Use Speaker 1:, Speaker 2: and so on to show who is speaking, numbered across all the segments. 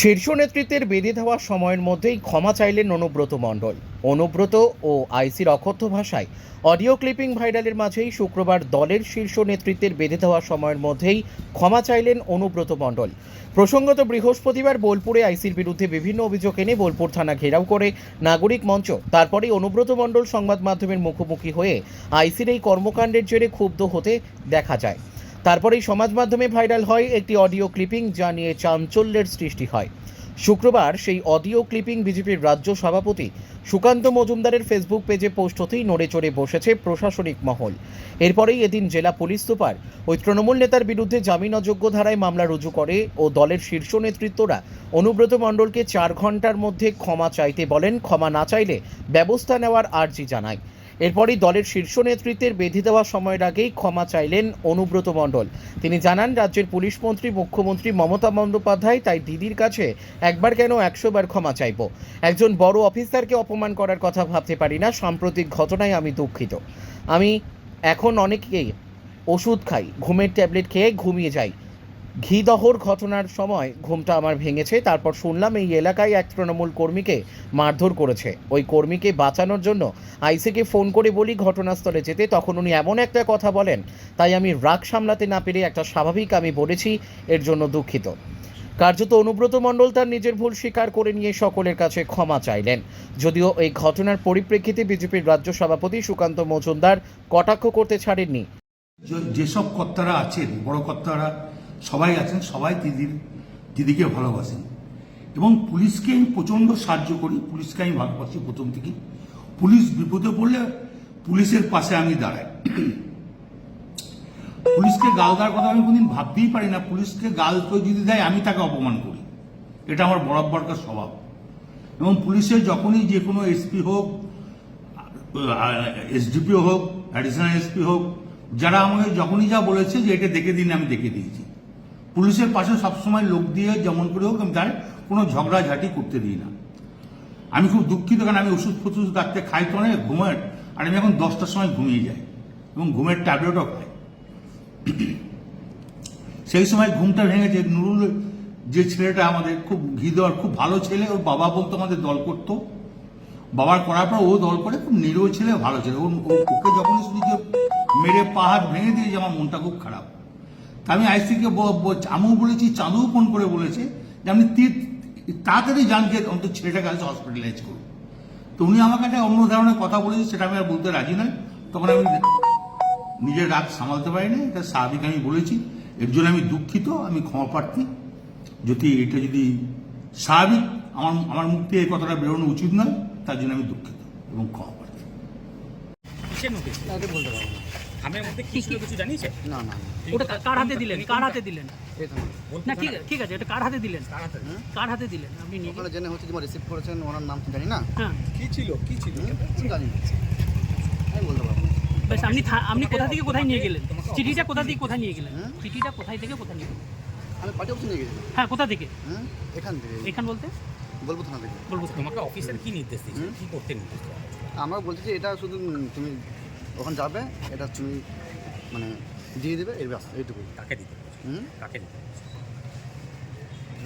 Speaker 1: শীর্ষ নেতৃত্বের বেঁধে দেওয়া সময়ের মধ্যেই ক্ষমা চাইলেন অনুব্রত মণ্ডল। অনুব্রত ও আইসির অকথ্য ভাষায় অডিও ক্লিপিং ভাইরালের মাঝেই শুক্রবার দলের শীর্ষ নেতৃত্বের বেঁধে দেওয়া সময়ের মধ্যেই ক্ষমা চাইলেন অনুব্রত মণ্ডল। প্রসঙ্গত বৃহস্পতিবার বোলপুরে আইসির বিরুদ্ধে বিভিন্ন অভিযোগ এনে বোলপুর থানা ঘেরাও করে নাগরিক মঞ্চ, তারপরেই অনুব্রত মণ্ডল সংবাদ মাধ্যমের মুখোমুখি হয়ে আইসির এই কর্মকাণ্ডের জেরে ক্ষুব্ধ হতে দেখা যায়। তারপরেই সমাজ মাধ্যমে ভাইরাল হয় একটি অডিও ক্লিপিং যা নিয়ে চাঞ্চল্যের সৃষ্টি হয়। শুক্রবার সেই অডিও ক্লিপিং বিজেপির রাজ্য সভাপতি সুকান্ত মজুমদারের ফেসবুক পেজে পোস্ট হতেই নড়ে চড়ে বসেছে প্রশাসনিক মহল। এরপরেই এদিন জেলা পুলিশ সুপার ওই তৃণমূল নেতার বিরুদ্ধে জামিন অযোগ্য ধারায় মামলা রুজু করে ও দলের শীর্ষ নেতৃত্বরা অনুব্রত মণ্ডলকে চার ঘণ্টার মধ্যে ক্ষমা চাইতে বলেন, ক্ষমা না চাইলে ব্যবস্থা নেওয়ার আর্জি জানায়। এরপরই দলের শীর্ষ নেতৃত্বের বেঁধে দেওয়া সময়ের আগেই ক্ষমা চাইলেন অনুব্রত মণ্ডল। তিনি জানান, রাজ্যের পুলিশ মন্ত্রী, মুখ্যমন্ত্রী মমতা বন্দ্যোপাধ্যায় তাই দিদির কাছে একবার কেন একশো বার ক্ষমা চাইব। একজন বড় অফিসারকে অপমান করার কথা ভাবতে পারি না, সাম্প্রতিক ঘটনায় আমি দুঃখিত। আমি এখন অনেকেই ওষুধ খাই, ঘুমের ট্যাবলেট খেয়ে ঘুমিয়ে যাই। ঘিদহর ঘটনার সময় ঘুমটা আমার ভেঙেছে, তারপর শুনলাম এই এলাকায় এক তৃণমূল কর্মীকে মারধর করেছে। ওই কর্মীকে বাঁচানোর জন্য আইসিকে ফোন করে বলি ঘটনাস্থলে যেতে, তখন উনি এমন একটা কথা বলেন, তাই আমি রাগ সামলাতে না পেরে একটা স্বাভাবিক আমি বলেছি, এর জন্য দুঃখিত। কার্যত অনুব্রত মণ্ডল তার নিজের ভুল স্বীকার করে নিয়ে সকলের কাছে ক্ষমা চাইলেন। যদিও এই ঘটনার পরিপ্রেক্ষিতে বিজেপির রাজ্য সভাপতি সুকান্ত মজুমদার কটাক্ষ করতে ছাড়েননি।
Speaker 2: যেসব কর্তারা আছেন, বড় কর্তারা সবাই আছেন, সবাই দিদির, দিদিকে ভালোবাসেন। এবং পুলিশকে আমি প্রচণ্ড সাহায্য করি, পুলিশকে আমি ভালোবাসি প্রথম থেকেই পুলিশ বিপদে পড়লে পুলিশের পাশে আমি দাঁড়াই। পুলিশকে গাল দেওয়ার কথা আমি কোনদিন ভাবতেই পারি না। পুলিশকে গাল কেউ যদি দেয়, আমি তাকে অপমান করি। এটা আমার বরাবরকার স্বভাব। এবং পুলিশের যখনই যে কোনো এসপি হোক, এসডিপিও হোক অ্যাডিশনাল এসপি হোক, যারা আমাকে যখনই যা বলেছে যে এটা দেখে দিন, আমি দেখে দিয়েছি। পুলিশের পাশে সবসময় লোক দিয়ে যেমন করে হোক আমি তার কোনো ঝগড়াঝাটি করতে দিই না। আমি খুব দুঃখিত কারণ আমি ওষুধ ফষুধ রাখতে খাই তো অনেক ঘুমের আর আমি এখন দশটার সময় ঘুমিয়ে যাই এবং ঘুমের ট্যাবলেটও খাই। সেই সময় ঘুমটা ভেঙেছে, নুরুল যে ছেলেটা আমাদের খুব ঘি দেওয়ার, খুব ভালো ছেলে, ওর বাবা বলতো আমাদের দল করতো। বাবার করার পর ও দল করে, খুব নিরীহ ছেলে, ভালো ছেলে। ওর ওকে যখনই শুনি যে মেরে পাহাড় ভেঙে দিয়ে দিয়েছে, আমার মনটা খুব খারাপ। আমি আইসিকে আমিও বলেছি চাঁদুও ফোন করে বলেছে যে আপনি তীর- তাড়াতাড়ি যান যে অন্তত ছেলেটাকে আজ হসপিটালাইজ করুন। তো উনি আমাকে একটা অন্য ধরনের কথা বলেছে সেটা আমি আর বলতে রাজি নয়। তখন আমি নিজের রাগ সামালতে পারিনি এটা স্বাভাবিক আমি বলেছি। এর জন্য আমি দুঃখিত আমি ক্ষমা প্রার্থী। যদি এটা যদি স্বাভাবিক আমার আমার মুখ থেকে এই কথাটা বেরোনো উচিত নয় তার জন্য আমি দুঃখিত এবং ক্ষমা প্রার্থী।
Speaker 3: বলতে পারব না।
Speaker 4: খামের মধ্যে কি ছিল কিছু জানিয়েছে
Speaker 3: না না।
Speaker 5: ওটা কার হাতে দিলেন? কার হাতে দিলেন?
Speaker 3: না।
Speaker 5: ঠিক
Speaker 4: পারে
Speaker 5: ঠিক আছে এটা কার হাতে দিলেন?
Speaker 4: কার হাতে?
Speaker 5: কার হাতে দিলেন? আপনি নিয়ে
Speaker 3: ওখানে জেনে হচ্ছে যে রিসিভ করেছেন ওনার নাম তো জানি না।
Speaker 5: হ্যাঁ।
Speaker 4: কি ছিল? কি ছিল?
Speaker 3: জানি না। আমি বলতে পারব
Speaker 5: বেশ আপনি থা- আপনি কোথা থেকে কোথায় নিয়ে গেলেন? চিঠিটা কোথা থেকে কোথায় নিয়ে গেলেন? চিঠিটা কোথায় থেকে কোথায় নিয়ে গেলেন?
Speaker 3: আমি পার্টি অফিসে নিয়ে গেছি
Speaker 5: হ্যাঁ কোথা থেকে?
Speaker 3: হুম এখান থেকে।
Speaker 5: এখান বলতে?
Speaker 3: বলব থানা থেকে।
Speaker 5: বলব
Speaker 4: তোমাকে অফিসের কি নির্দেশ দিয়েছে? কি করতে নির্দেশ?
Speaker 3: আমরা বলছি যে এটা শুধু তুমি ওখানে যাবে এটা তুমি মানে দিয়ে দেবে এই ব্যাস এইটুকু
Speaker 4: কাকে দিতে
Speaker 3: হুম?
Speaker 4: কাকে দিতে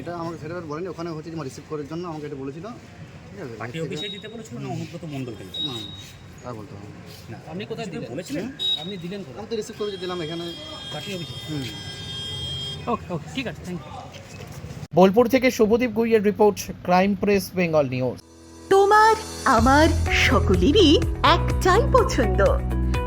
Speaker 3: এটা আমাকে সেটা বলেনি ওখানে হচ্ছে যে রিসিভ করার জন্য আমাকে এটা বলেছিল। ঠিক আছে
Speaker 4: পার্টি অফিসে দিতে বলেছিল না অনুব্রত মণ্ডলকে
Speaker 3: না তা বলতে হবে। না।
Speaker 4: না
Speaker 5: আপনি কোথায় দিলেন?
Speaker 4: বলেছিলেন?
Speaker 5: আপনি দিলেন কোথায়?
Speaker 3: আমি তো রিসিভ করে দিলাম এখানে।
Speaker 5: পার্টি অফিসে?
Speaker 3: হুম।
Speaker 5: ওকে ওকে ঠিক আছে থ্যাংক ইউ
Speaker 1: বোলপুর থেকে Subhadip গুইয়ের report crime press Bengal news
Speaker 6: তোমার আমার সকলেরই একটাই পছন্দ।